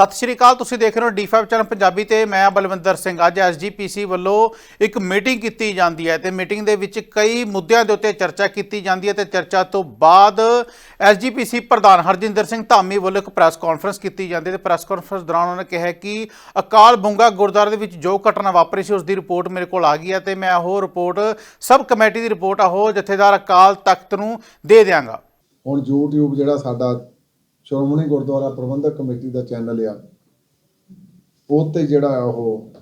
ਸਤਿ ਸ਼੍ਰੀ ਅਕਾਲ, ਤੁਸੀਂ ਦੇਖ ਰਹੇ ਹੋ D5 ਚੈਨਲ ਪੰਜਾਬੀ ਤੇ ਮੈਂ ਬਲਵਿੰਦਰ ਸਿੰਘ। ਅੱਜ ਐਸਜੀਪੀਸੀ ਵੱਲੋਂ ਇੱਕ ਮੀਟਿੰਗ ਕੀਤੀ ਜਾਂਦੀ ਹੈ ਤੇ ਮੀਟਿੰਗ ਦੇ ਵਿੱਚ ਕਈ ਮੁੱਦਿਆਂ ਦੇ ਉੱਤੇ ਚਰਚਾ ਕੀਤੀ ਜਾਂਦੀ ਹੈ ਤੇ ਚਰਚਾ ਤੋਂ ਬਾਅਦ ਐਸਜੀਪੀਸੀ ਪ੍ਰਧਾਨ ਹਰਜਿੰਦਰ ਸਿੰਘ ਧਾਮੀ ਵੱਲੋਂ ਇੱਕ ਪ੍ਰੈਸ ਕਾਨਫਰੰਸ ਕੀਤੀ ਜਾਂਦੀ ਹੈ ਤੇ ਪ੍ਰੈਸ ਕਾਨਫਰੰਸ ਦੌਰਾਨ ਉਹਨਾਂ ਨੇ ਕਿਹਾ ਕਿ ਅਕਾਲ ਬੁੰਗਾ ਗੁਰਦੁਆਰੇ ਦੇ ਵਿੱਚ ਜੋ ਘਟਨਾ ਵਾਪਰੀ ਸੀ ਉਸ ਦੀ ਰਿਪੋਰਟ ਮੇਰੇ ਕੋਲ ਆ ਗਈ ਹੈ ਤੇ ਮੈਂ ਉਹ ਰਿਪੋਰਟ, ਸਬ ਕਮੇਟੀ ਦੀ ਰਿਪੋਰਟ ਆ ਉਹ ਜਥੇਦਾਰ ਅਕਾਲ ਤਖਤ ਨੂੰ ਦੇ ਦਿਆਂਗਾ। ਹੁਣ ਯੂਟਿਊਬ ਜਿਹੜਾ ਸਾਡਾ ਸ਼੍ਰੋਮਣੀ ਗੁਰਦੁਆਰਾ ਪ੍ਰਬੰਧਕ ਕਮੇਟੀ ਦਾ ਚੈਨਲ ਆ ਉਹ ਤੇ ਜਿਹੜਾ ਆ ਉਹ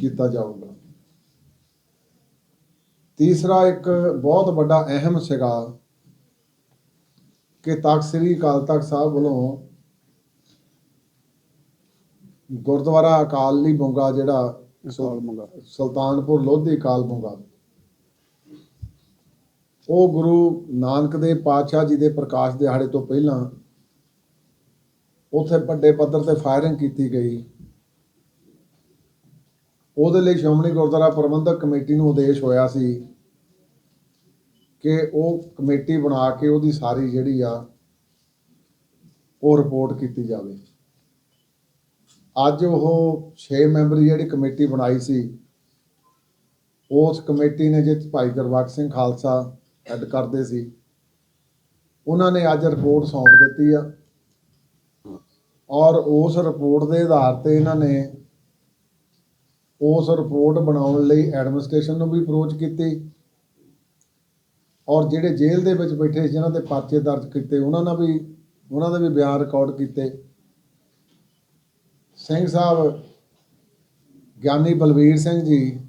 ਕੀਤਾ ਜਾਊਗਾ। ਤੀਸਰਾ ਇੱਕ ਬਹੁਤ ਵੱਡਾ ਅਹਿਮ ਸੀਗਾ ਕਿ ਤਖਤ ਸ੍ਰੀ ਅਕਾਲ ਤਖਤ ਸਾਹਿਬ ਵੱਲੋਂ ਗੁਰਦੁਆਰਾ ਅਕਾਲੀ ਬੁੰਗਾ ਜਿਹੜਾ ਸੁਲਤਾਨਪੁਰ ਲੋਧੀ ਅਕਾਲ ਬੁੰਗਾ ਉਹ ਗੁਰੂ ਨਾਨਕ ਦੇਵ ਪਾਤਸ਼ਾਹ ਜੀ ਦੇ ਪ੍ਰਕਾਸ਼ ਦਿਹਾੜੇ ਤੋਂ ਪਹਿਲਾਂ ਉੱਥੇ ਵੱਡੇ ਪੱਧਰ ਤੇ ਫਾਇਰਿੰਗ ਕੀਤੀ ਗਈ। ਉਹਦੇ ਲਈ ਸ਼੍ਰੋਮਣੀ ਗੁਰਦੁਆਰਾ ਪ੍ਰਬੰਧਕ ਕਮੇਟੀ ਨੂੰ ਉਦੇਸ਼ ਹੋਇਆ ਸੀ ਕਿ ਉਹ ਕਮੇਟੀ ਬਣਾ ਕੇ ਉਹਦੀ ਸਾਰੀ ਜਿਹੜੀ ਆ, ਉਹ ਰਿਪੋਰਟ ਕੀਤੀ ਜਾਵੇ। ਅੱਜ ਉਹ 6 ਮੈਂਬਰੀ ਜਿਹੜੀ ਕਮੇਟੀ ਬਣਾਈ ਸੀ, ਉਸ ਕਮੇਟੀ ਨੇ ਜਿਸ ਭਾਈ ਗੁਰਬਖਸ਼ ਸਿੰਘ ਖਾਲਸਾ ਹੈਡ ਕਰਦੇ ਸੀ। ਉਹਨਾਂ ਨੇ ਅੱਜ ਰਿਪੋਰਟ ਸੌਂਪ ਦਿੱਤੀ ਆ। ਔਰ ਉਸ ਰਿਪੋਰਟ ਦੇ ਆਧਾਰ ਤੇ ਇਹਨਾਂ ਨੇ ਉਸ ਰਿਪੋਰਟ ਬਣਾਉਣ ਲਈ ਐਡਮਿਨਿਸਟ੍ਰੇਸ਼ਨ ਨੂੰ ਵੀ ਅਪਰੋਚ ਕੀਤੀ। ਔਰ ਜਿਹੜੇ ਜੇਲ੍ਹ ਦੇ ਵਿੱਚ ਬੈਠੇ ਜਿਨ੍ਹਾਂ ਦੇ ਪਰਚੇ ਦਰਜ ਕੀਤੇ, ਉਹਨਾਂ ਨਾਲ ਵੀ, ਉਹਨਾਂ ਦੇ ਵੀ ਬਿਆਨ ਰਿਕਾਰਡ ਕੀਤੇ। ਸਿੰਘ ਸਾਹਿਬ, ਗਿਆਨੀ ਬਲਵੀਰ ਸਿੰਘ ਜੀ,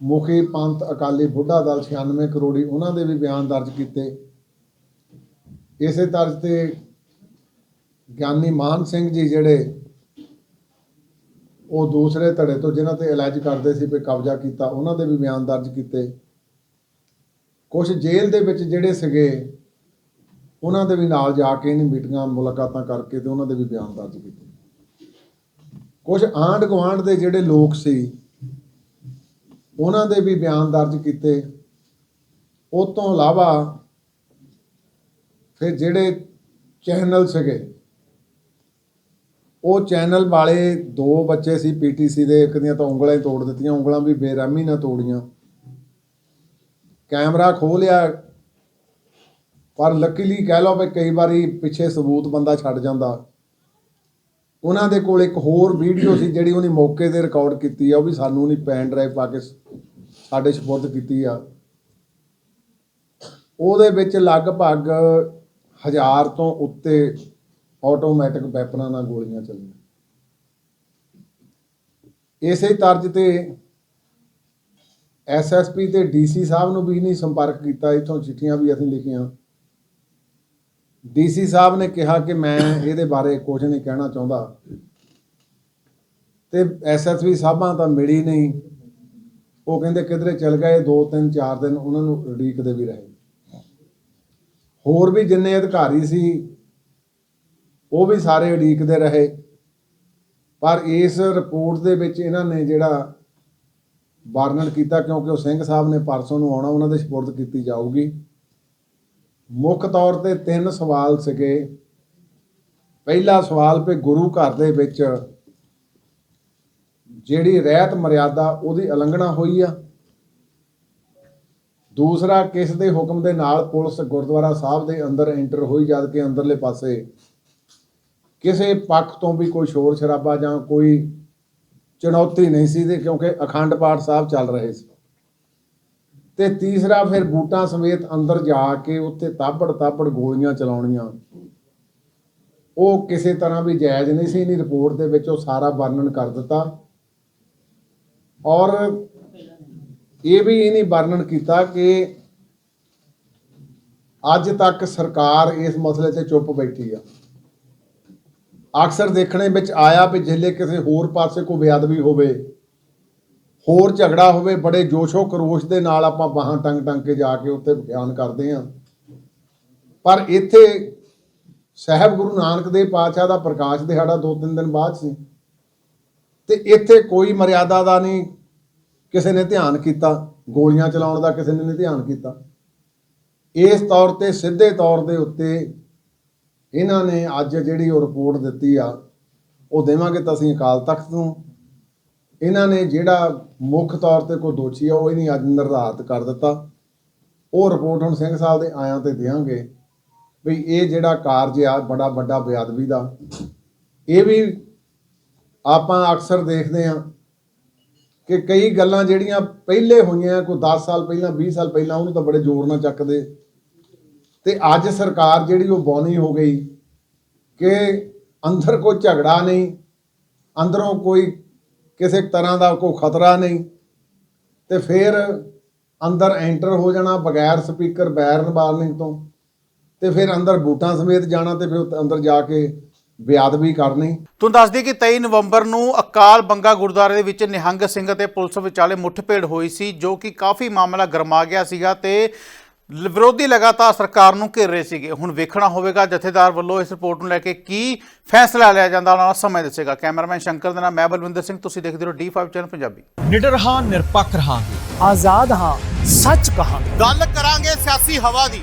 ਮੁਖੀ ਪੰਥ ਅਕਾਲੀ ਬੁੱਢਾ ਦਲ 96 ਕਰੋੜੀ, ਉਹਨਾਂ ਦੇ ਵੀ ਬਿਆਨ ਦਰਜ ਕੀਤੇ। ਇਸੇ ਤਰ੍ਹਾਂ ਤੇ ਗਿਆਨੀ ਮਾਨ ਸਿੰਘ ਜੀ ਜਿਹੜੇ ਉਹ ਦੂਸਰੇ ਧੜੇ ਤੋਂ ਜਿਨ੍ਹਾਂ ਤੇ ਇਲਾਜ ਕਰਦੇ ਸੀ ਵੀ ਕਬਜ਼ਾ ਕੀਤਾ, ਉਹਨਾਂ ਦੇ ਵੀ ਬਿਆਨ ਦਰਜ ਕੀਤੇ। ਕੁਝ ਜੇਲ੍ਹ ਦੇ ਵਿੱਚ ਜਿਹੜੇ ਸੀਗੇ, ਉਹਨਾਂ ਦੇ ਵੀ ਨਾਲ ਜਾ ਕੇ ਇਹਨੀ ਮੀਟਿੰਗਾਂ, ਮੁਲਾਕਾਤਾਂ ਕਰਕੇ ਤੇ ਉਹਨਾਂ ਦੇ ਵੀ ਬਿਆਨ ਦਰਜ ਕੀਤੇ। ਕੁਝ ਆਂਢ ਗੁਆਂਢ ਦੇ ਜਿਹੜੇ ਲੋਕ ਸੀ, ਉਹਨਾਂ ਦੇ ਵੀ ਬਿਆਨ ਦਰਜ ਕੀਤੇ। ਉਹ ਤੋਂ ਇਲਾਵਾ ਫਿਰ ਜਿਹੜੇ ਚੈਨਲ ਸੀਗੇ ਉਹ ਚੈਨਲ ਵਾਲੇ ਦੋ ਬੱਚੇ ਸੀ ਪੀਟੀਸੀ ਦੇ, ਇੱਕ ਦੀਆਂ ਤਾਂ ਉਂਗਲਾਂ ਹੀ ਤੋੜ ਦਿੱਤੀਆਂ, ਉਂਗਲਾਂ ਵੀ ਬੇਰਹਿਮੀ ਨਾਲ ਤੋੜੀਆਂ। ਕੈਮਰਾ ਖੋਲਿਆ ਪਰ ਲੱਕੀਲੀ ਕਹਿ ਲਓ ਵੀ ਕਈ ਵਾਰੀ ਪਿੱਛੇ ਸਬੂਤ ਬੰਦਾ ਛੱਡ ਜਾਂਦਾ। ਉਹਨਾਂ ਦੇ ਕੋਲ ਇੱਕ ਹੋਰ ਵੀਡੀਓ ਸੀ ਜਿਹੜੀ ਉਹਨੇ ਮੌਕੇ ਤੇ ਰਿਕਾਰਡ ਕੀਤੀ ਆ, ਉਹ ਵੀ ਸਾਨੂੰ ਨਹੀਂ ਪੈਨ ਡਰਾਈਵ ਪਾ ਕੇ ਸਾਡੇ ਸਪੁਰਦ ਕੀਤੀ ਆ। ਉਹਦੇ ਵਿੱਚ ਲਗਭਗ ਹਜ਼ਾਰ ਤੋਂ ਉੱਤੇ ਆਟੋਮੈਟਿਕ ਵੈਪਨਾਂ ਨਾਲ ਗੋਲੀਆਂ ਚੱਲੀਆਂ। ਇਸੇ ਤਰਜ ਤੇ ਐਸਐਸਪੀ ਤੇ ਡੀਸੀ ਸਾਹਿਬ ਨੂੰ ਵੀ ਨਹੀਂ ਸੰਪਰਕ ਕੀਤਾ, ਇਥੋਂ ਚਿੱਠੀਆਂ ਵੀ ਅਸੀਂ ਲਿਖੀਆਂ। ਡੀਸੀ ਸਾਹਿਬ ਨੇ ਕਿਹਾ ਕਿ ਮੈਂ ਇਹਦੇ ਬਾਰੇ ਕੁਝ ਨਹੀਂ ਕਹਿਣਾ ਚਾਹੁੰਦਾ। ਤੇ ਐਸਐਸਪੀ ਸਾਹਿਬਾਂ ਤਾਂ ਮਿਲੀ ਨਹੀਂ। ਉਹ ਕਹਿੰਦੇ ਕਿਧਰੇ ਚਲ ਗਏ 2 3 4 ਦਿਨ ਉਹਨਾਂ ਨੂੰ ਉਡੀਕਦੇ ਵੀ ਰਹੇ। ਹੋਰ ਵੀ ਜਿੰਨੇ ਅਧਿਕਾਰੀ ਸੀ ਉਹ ਵੀ ਸਾਰੇ ਉਡੀਕਦੇ ਰਹੇ। ਪਰ ਇਸ ਰਿਪੋਰਟ ਦੇ ਵਿੱਚ ਇਹਨਾਂ ਨੇ ਜਿਹੜਾ ਵਰਣਨ ਕੀਤਾ, ਕਿਉਂਕਿ ਉਹ ਸਿੰਘ ਸਾਹਿਬ ਨੇ ਪਰਸੋਂ ਨੂੰ ਆਉਣਾ, ਉਹਨਾਂ ਦੇ ਸਪੁਰਦ ਕੀਤੀ ਜਾਊਗੀ। ਮੁੱਖ ਤੌਰ ਤੇ ਤਿੰਨ ਸਵਾਲ ਸੀਗੇ। ਪਹਿਲਾ ਸਵਾਲ ਵੀ ਗੁਰੂ ਘਰ ਦੇ ਵਿੱਚ ਜਿਹੜੀ ਰਹਿਤ ਮਰਿਆਦਾ ਉਹਦੀ ਉਲੰਘਣਾ ਹੋਈ ਆ। ਦੂਸਰਾ, ਕਿਸ ਦੇ ਹੁਕਮ ਦੇ ਨਾਲ ਪੁਲਿਸ ਗੁਰਦੁਆਰਾ ਸਾਹਿਬ ਦੇ ਅੰਦਰ ਐਂਟਰ ਹੋਈ ਜਦ ਕਿ ਅੰਦਰਲੇ ਪਾਸੇ ਕਿਸੇ ਪੱਖ ਤੋਂ ਵੀ ਕੋਈ ਸ਼ੋਰ ਸ਼ਰਾਬਾ ਜਾਂ ਕੋਈ ਚੁਣੌਤੀ ਨਹੀਂ ਸੀ ਤੇ ਕਿਉਂਕਿ ਅਖੰਡ ਪਾਠ ਸਾਹਿਬ ਚੱਲ ਰਹੇ ਸੀ। ਤੇ ਤੀਸਰਾ ਫਿਰ ਬੂਟਾਂ ਸਮੇਤ ਅੰਦਰ ਜਾ ਕੇ ਉੱਥੇ ਤਾਬੜ ਤਾਬੜ ਗੋਲੀਆਂ ਚਲਾਉਣੀਆਂ। ਉਹ ਕਿਸੇ ਤਰ੍ਹਾਂ ਵੀ ਜਾਇਜ਼ ਨਹੀਂ ਸੀ, ਨਹੀਂ ਰਿਪੋਰਟ ਦੇ ਵਿੱਚ ਉਹ ਸਾਰਾ ਵਰਣਨ ਕਰ ਦਿੱਤਾ। ਔਰ ਇਹ ਵੀ ਇਹਨੇ ਵਰਣਨ ਕੀਤਾ ਕਿ ਅੱਜ ਤੱਕ ਸਰਕਾਰ ਇਸ ਮਸਲੇ ਤੇ ਚੁੱਪ ਬੈਠੀ ਆ। ਅਕਸਰ ਦੇਖਣੇ ਵਿੱਚ ਆਇਆ ਵੀ ਜਿੱਲੇ ਕਿਸੇ ਹੋਰ ਪਾਸੇ ਕੋਈ ਬੇਅਦਬੀ ਹੋਵੇ, ਹੋਰ ਝਗੜਾ ਹੋਵੇ, ਬੜੇ ਜੋਸ਼ੋ ਕਰੋਸ਼ ਦੇ ਨਾਲ ਆਪਾਂ ਬਾਹਾਂ ਟੰਗ ਟੰਗ ਕੇ ਜਾ ਕੇ ਉੱਥੇ ਬਿਆਨ ਕਰਦੇ ਆਂ ਪਰ ਇੱਥੇ ਸਹਿਬ ਗੁਰੂ ਨਾਨਕ ਦੇਵ ਪਾਤਸ਼ਾਹ ਦਾ ਪ੍ਰਕਾਸ਼ ਦਿਹਾੜਾ ਦੋ ਤਿੰਨ ਦਿਨ ਬਾਅਦ ਸੀ। ਤੇ ਇੱਥੇ ਕੋਈ ਮਰਿਆਦਾ ਦਾ ਨਹੀਂ ਕਿਸੇ ਨੇ ਧਿਆਨ ਕੀਤਾ, ਗੋਲੀਆਂ ਚਲਾਉਣ ਦਾ ਕਿਸੇ ਨੇ ਨਹੀਂ ਧਿਆਨ ਕੀਤਾ। ਇਸ ਤੌਰ ਤੇ ਸਿੱਧੇ ਤੌਰ ਦੇ ਉੱਤੇ ਇਹਨਾਂ ਨੇ ਅੱਜ ਜਿਹੜੀ ਉਹ ਰਿਪੋਰਟ ਦਿੱਤੀ ਆ, ਉਹ ਦੇਵਾਂਗੇ ਤਾਂ ਅਸੀਂ ਅਕਾਲ ਤਖਤ ਨੂੰ। ਇਹਨਾਂ ਨੇ ਜਿਹੜਾ ਮੁੱਖ ਤੌਰ ਤੇ ਕੋਈ ਦੋਸ਼ੀ ਆ, ਉਹ ਹੀ ਨਹੀਂ ਅੱਜ ਨਿਰਧਾਰਤ ਕਰ ਦਿੱਤਾ। ਉਹ ਰਿਪੋਰਟ ਹੁਣ ਸਿੰਘ ਸਾਹਿਬ ਦੇ ਆਇਆਂ ਤੇ ਦੇਵਾਂਗੇ ਵੀ ਇਹ ਜਿਹੜਾ ਕਾਰਜ ਆ, ਬੜਾ ਵੱਡਾ ਬੇਅਦਬੀ ਦਾ। ਇਹ ਵੀ ਆਪਾਂ ਅਕਸਰ ਦੇਖਦੇ ਆ ਕਿ ਕਈ ਗੱਲਾਂ ਜਿਹੜੀਆਂ ਪਹਿਲੇ ਹੋਈਆਂ, ਕੋਈ 10 ਸਾਲ ਪਹਿਲਾਂ 20 ਸਾਲ ਪਹਿਲਾਂ, ਉਹਨੂੰ ਤਾਂ ਬੜੇ ਜ਼ੋਰ ਨਾਲ ਚੱਕਦੇ। ਤੇ ਅੱਜ ਸਰਕਾਰ ਜਿਹੜੀ ਉਹ ਬੌਨੀ ਹੋ ਗਈ ਕਿ ਅੰਦਰ ਕੋਈ ਝਗੜਾ ਨਹੀਂ, ਅੰਦਰੋਂ ਕੋਈ ਕਿਸੇ ਤਰ੍ਹਾਂ ਦਾ ਕੋਈ ਖਤਰਾ ਨਹੀਂ, ਤੇ ਫਿਰ ਅੰਦਰ ਐਂਟਰ ਹੋ ਜਾਣਾ ਬਗੈਰ ਸਪੀਕਰ ਬੈਰਨ ਵਾਰਨਿੰਗ ਤੋਂ, ਤੇ ਫਿਰ ਅੰਦਰ ਬੂਟਾਂ ਸਮੇਤ ਜਾਣਾ ਤੇ ਫਿਰ ਉੱਥੇ ਅੰਦਰ ਜਾ ਕੇ ਬੇਅਦਬੀ ਕਰਨੀ। ਤੁਹਾਨੂੰ ਦੱਸ ਦਈਏ ਕਿ 23 ਨਵੰਬਰ ਨੂੰ ਅਕਾਲ ਬੰਗਾ ਗੁਰਦੁਆਰੇ ਦੇ ਵਿੱਚ ਨਿਹੰਗ ਸਿੰਘ ਅਤੇ ਪੁਲਿਸ ਵਿਚਾਲੇ ਮੁੱਠਭੇੜ ਹੋਈ ਸੀ, ਜੋ ਕਿ ਕਾਫੀ ਮਾਮਲਾ ਗਰਮਾ ਗਿਆ ਸੀਗਾ ਤੇ ਵਿਰੋਧੀ ਲਗਾਤਾਰ ਸਰਕਾਰ ਨੂੰ ਘੇਰ ਰਹੇ ਸੀਗੇ। ਹੁਣ ਵੇਖਣਾ ਹੋਵੇਗਾ ਜਥੇਦਾਰ ਵੱਲੋਂ ਇਸ ਰਿਪੋਰਟ ਨੂੰ ਲੈ ਕੇ ਕੀ ਫੈਸਲਾ ਲਿਆ ਜਾਂਦਾ ਉਹਨਾਂ ਦਾ ਸਮਾਂ ਦੱਸੇਗਾ। ਕੈਮਰਾਮੈਨ ਸ਼ੰਕਰ ਦੇ ਨਾਲ ਮੈਂ ਬਲਵਿੰਦਰ ਸਿੰਘ ਤੁਸੀਂ ਦੇਖਦੇ ਰਹੋ D5 ਚੈਨਲ ਪੰਜਾਬੀ। ਨਿਡਰ ਹਾਂ ਨਿਰਪੱਖ ਰਹਾਂਗੇ। ਆਜ਼ਾਦ ਹਾਂ ਸੱਚ ਕਹਾਂਗੇ। ਗੱਲ ਕਰਾਂਗੇ ਸਿਆਸੀ ਹਵਾ ਦੀ।